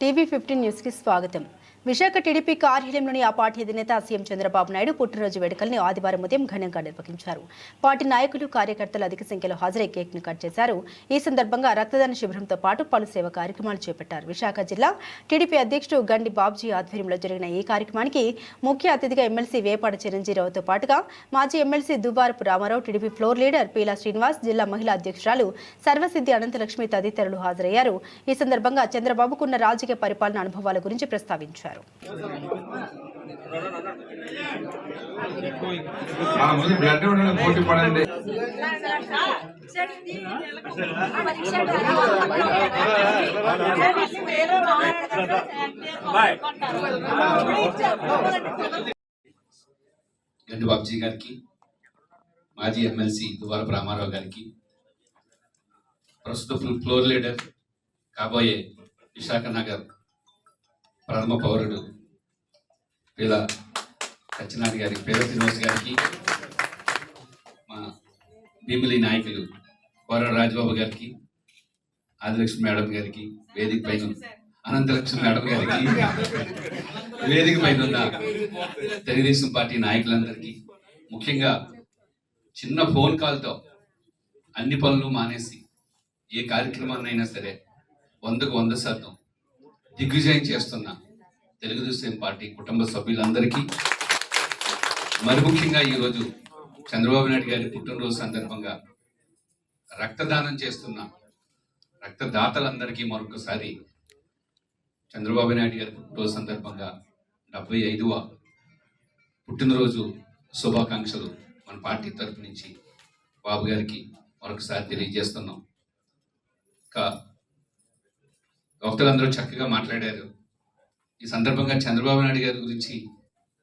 TV fifteen న్యూస్కి స్వాగతం. Visakha TDP కార్యాలయంలోని ఆ పార్టీ అధినేత సీఎం చంద్రబాబు నాయుడు పుట్టినరోజు వేడుకల్ని ఆదివారం ఉదయం ఘనంగా నిర్వహించారు. పార్టీ నాయకులు కార్యకర్తలు అధిక సంఖ్యలో హాజరై కేక్ను కట్ చేశారు. ఈ సందర్భంగా రక్తదాన శిబిరంతో పాటు పలు సేవ కార్యక్రమాలు చేపట్టారు. విశాఖ జిల్లా టీడీపీ అధ్యక్షుడు గండి బాబ్జీ ఆధ్వర్యంలో జరిగిన ఈ కార్యక్రమానికి ముఖ్య అతిథిగా ఎమ్మెల్సీ వేపాడ చిరంజీరావుతో పాటుగా మాజీ MLC Duvvarapu Ramarao TDP floor leader Peela Srinivas జిల్లా మహిళా అధ్యక్షురాలు సర్వసిద్ధి అనంతలక్ష్మి తదితరులు హాజరయ్యారు. ఈ సందర్భంగా చంద్రబాబుకున్న రాజకీయ పరిపాలన అనుభవాల గురించి ప్రస్తావించారు. పడండి. గండి బాబ్జీ గారికి మాజీ ఎమ్మెల్సీ దువారపు రామారావు గారికి ప్రస్తుత ఫ్లో- ఫ్లోర్ లీడర్ కాబోయే విశాఖ నగర్ ప్రథమ పౌరుడు. పేద సత్యనారాయణ గారికి పేద శ్రీనివాస్ గారికి మా భీమిలి నాయకులు కోర రాజబాబు గారికి ఆదిలక్ష్మి మేడం గారికి వేదిక పైన అనంతలక్ష్మి మేడం గారికి వేదిక పైన ఉన్న తెలుగుదేశం పార్టీ నాయకులందరికీ ముఖ్యంగా చిన్న ఫోన్ కాల్తో అన్ని పనులు మానేసి ఏ కార్యక్రమాన్నైనా సరే వందకు వంద శాతం దిగ్విజయం చేస్తున్న తెలుగుదేశం పార్టీ కుటుంబ సభ్యులందరికీ మరి ముఖ్యంగా ఈరోజు చంద్రబాబు నాయుడు గారి పుట్టినరోజు సందర్భంగా రక్తదానం చేస్తున్న రక్తదాతలందరికీ మరొకసారి చంద్రబాబు నాయుడు గారి పుట్టినరోజు సందర్భంగా డెబ్బై ఐదవ పుట్టినరోజు శుభాకాంక్షలు మన పార్టీ తరపు నుంచి బాబు గారికి మరొకసారి తెలియజేస్తున్నాం. ఇంకా వక్తలందరూ చక్కగా మాట్లాడారు. ఈ సందర్భంగా చంద్రబాబు నాయుడు గారి గురించి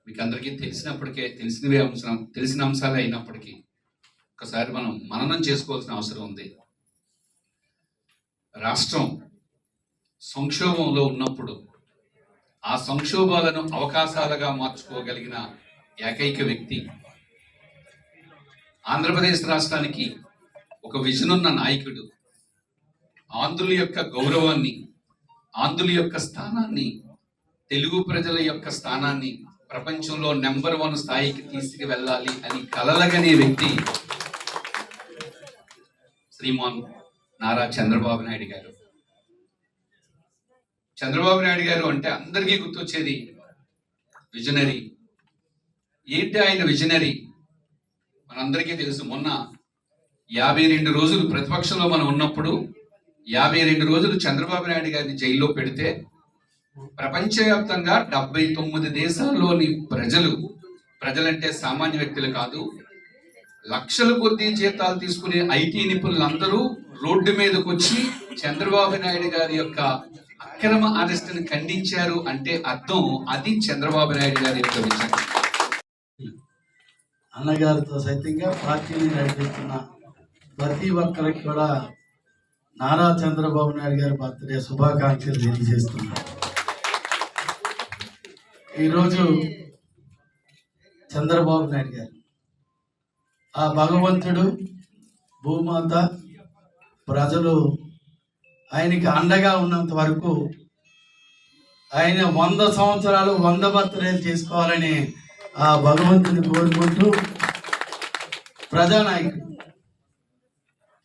మీకు అందరికీ తెలిసినప్పటికే తెలిసినవే అంశం తెలిసిన అంశాలే అయినప్పటికీ ఒకసారి మనం మననం చేసుకోవాల్సిన అవసరం ఉంది. రాష్ట్రం సంక్షోభంలో ఉన్నప్పుడు ఆ సంక్షోభాలను అవకాశాలుగా మార్చుకోగలిగిన ఏకైక వ్యక్తి ఆంధ్రప్రదేశ్ రాష్ట్రానికి ఒక విజనున్న నాయకుడు. ఆంధ్రుల యొక్క గౌరవాన్ని ఆంధ్రుల యొక్క స్థానాన్ని తెలుగు ప్రజల యొక్క స్థానాన్ని ప్రపంచంలో నెంబర్ వన్ స్థాయికి తీసుకు వెళ్ళాలి అని కలలగనే వ్యక్తి శ్రీమాన్ నారా చంద్రబాబు నాయుడు గారు. చంద్రబాబు నాయుడు గారు అంటే అందరికీ గుర్తొచ్చేది విజనరీ. ఏంటి ఆయన విజనరీ? మనందరికీ తెలుసు మొన్న యాభై రెండు రోజులు ప్రతిపక్షంలో మనం ఉన్నప్పుడు యాభై రెండు రోజులు చంద్రబాబు నాయుడు గారిని జైల్లో పెడితే ప్రపంచవ్యాప్తంగా డెబ్బై తొమ్మిది దేశాల్లోని ప్రజలు ప్రజలంటే సామాన్య వ్యక్తులు కాదు లక్షల కొద్ది జీతాలు తీసుకునే ఐటీ నిపుణులందరూ రోడ్డు మీదకి వచ్చి చంద్రబాబు నాయుడు గారి యొక్క అక్రమ అరెస్టును ఖండించారు అంటే అర్థం అది చంద్రబాబు నాయుడు గారి యొక్క విజయం అన్నగారితో సైతంగా పార్టీని నడిపిస్తున్న ప్రతి ఒక్కరికి కూడా నారా చంద్రబాబు నాయుడు గారి బర్త్డే శుభాకాంక్షలు తెలియజేస్తున్నారు ఈరోజు చంద్రబాబు నాయుడు గారు ఆ భగవంతుడు భూమాత ప్రజలు ఆయనకి అండగా ఉన్నంత వరకు ఆయన వంద సంవత్సరాలు వంద బర్త్డేలు చేసుకోవాలని ఆ భగవంతుని కోరుకుంటూ ప్రజానాయకుడు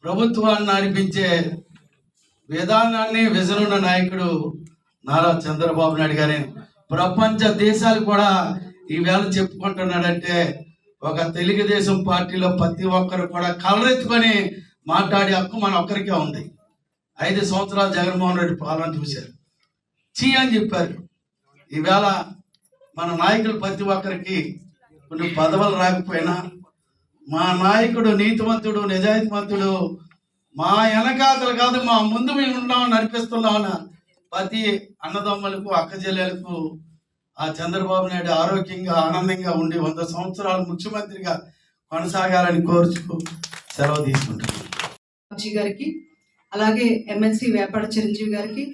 ప్రభుత్వాన్ని నడిపించే విధానాన్ని విజనున్న నాయకుడు నారా చంద్రబాబు నాయుడు గారి. ప్రపంచ దేశాలు కూడా ఈవేళ చెప్పుకుంటున్నాడంటే ఒక తెలుగుదేశం పార్టీలో ప్రతి ఒక్కరు కూడా కలరెత్తుకొని మాట్లాడే హక్కు మన ఒక్కరికే ఉంది. ఐదు సంవత్సరాలు జగన్మోహన్ రెడ్డి పాలన చూశారు. చీ అని చెప్పారు. ఈవేళ మన నాయకులు ప్రతి ఒక్కరికి కొన్ని పదవులు రాకపోయినా మా నాయకుడు నీతివంతుడు నిజాయితీవంతుడు మా వెనకాతలు కాదు మా ముందు మేము ఉన్నామని నడిపిస్తున్నామన్న ప్రతి అన్నదమ్ములకు అక్కజెల్లెలకు ఆ చంద్రబాబు నాయుడు ఆరోగ్యంగా ఆనందంగా ఉండి వంద సంవత్సరాలు ముఖ్యమంత్రిగా కొనసాగాలని కోరుచు సెలవు తీసుకుంటున్నాను. గారికి అలాగే ఎమ్మెల్సీ వేపాడ చిరంజీవి గారికి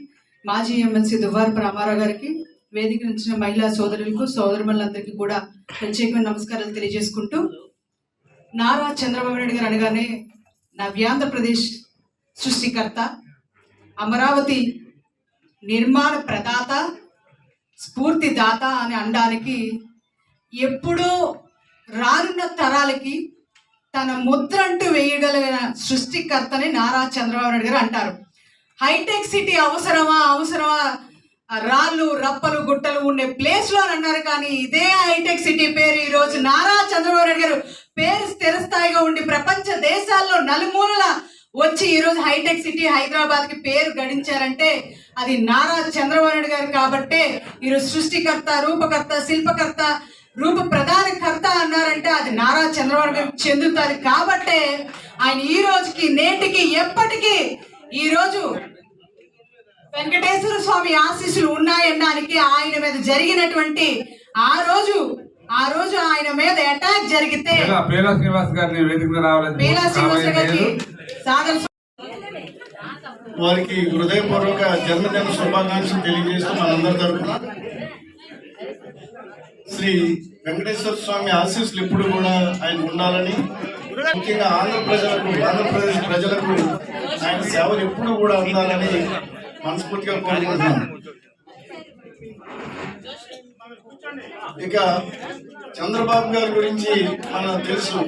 మాజీ ఎమ్మెల్సీ దువ్వారపు రామారావు గారికి వేదిక నుంచిన మహిళా సోదరులకు సోదరులందరికీ కూడా ప్రత్యేకమైన నమస్కారాలు తెలియజేసుకుంటూ నారా చంద్రబాబు నాయుడు గారు అనగానే నవ్యాంధ్రప్రదేశ్ సృష్టికర్త అమరావతి నిర్మాణ ప్రదాత స్ఫూర్తిదాత అని అనడానికి ఎప్పుడూ రానున్న తరాలకి తన ముద్ర అంటూ వేయగలిగిన సృష్టికర్తని నారా చంద్రబాబు నాయుడు గారు అంటారు. హైటెక్ సిటీ అవసరమా? అవసరమా? రాళ్ళు రప్పలు గుట్టలు ఉండే ప్లేస్లో అని అన్నారు కానీ ఇదే హైటెక్ సిటీ పేరు ఈ రోజు నారా చంద్రబాబు నాయుడు గారు పేరు స్థిరస్థాయిగా ఉండి ప్రపంచ దేశాల్లో నలుమూలల వచ్చి ఈ రోజు హైటెక్ సిటీ హైదరాబాద్కి పేరు గడించారంటే అది నారా చంద్రబాబు నాయుడు గారు కాబట్టే ఈరోజు సృష్టికర్త రూపకర్త శిల్పకర్త రూప ప్రధాన కర్త అన్నారంటే అది నారా చంద్రబాబు గారు గారికి చెందుతుంది కాబట్టే ఆయన ఈ రోజుకి నేటికి ఎప్పటికీ ఈ రోజు వెంకటేశ్వర స్వామి ఆశీస్సులు ఉన్నాయనడానికి ఆయన మీద జరిగినటువంటి ఆ రోజు ఆ రోజు ఆయన మీద అటాక్ జరిగితే పేలా శ్రీనివాస్ గారిని వేదిక రావాలని పీలా శ్రీనివాస గారికి సాగర్ వారికి హృదయపూర్వక జన్మదిన శుభాకాంక్షలు తెలియజేస్తూ మనందరి తరఫున శ్రీ వెంకటేశ్వర స్వామి ఆశీస్సులు ఎప్పుడు కూడా ఆయన ఉండాలని ముఖ్యంగా ఆంధ్ర ప్రజలకు ఆంధ్రప్రదేశ్ ప్రజలకు ఆయన సేవలు ఎప్పుడు కూడా ఉండాలని మనస్ఫూర్తిగా కోరుకుంటున్నాను ఇక చంద్రబాబు గారి గురించి మనకు తెలుసు.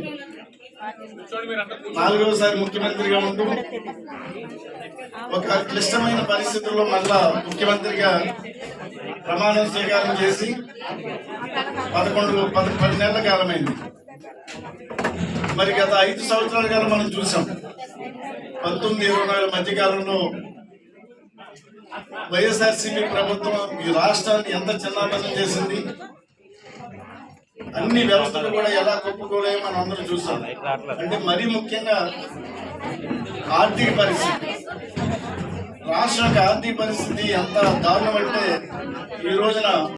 నాలుగవసారి ముఖ్యమంత్రిగా ఉంటూ ఒక క్లిష్టమైన పరిస్థితుల్లో మళ్ళా ముఖ్యమంత్రిగా ప్రమాణం స్వీకారం చేసి పదకొండు పద పది నెలల కాలమైంది. మరి గత ఐదు సంవత్సరాల కాలం మనం చూసాం. పంతొమ్మిది ఇరవై నాలుగు మధ్య కాలంలో వైఎస్ఆర్సీపీ ప్రభుత్వం ఈ రాష్ట్రాన్ని ఎంత చిన్నాభిన్నం చేసింది? అన్ని వ్యవస్థలు కూడా ఎలా కొప్పుకోలేమో మనం అందరం చూసాం. అంటే మరీ ముఖ్యంగా ఆర్థిక పరిస్థితి. రాష్ట్ర ఆర్థిక పరిస్థితి ఎంత దారుణం అంటే ఈ రోజున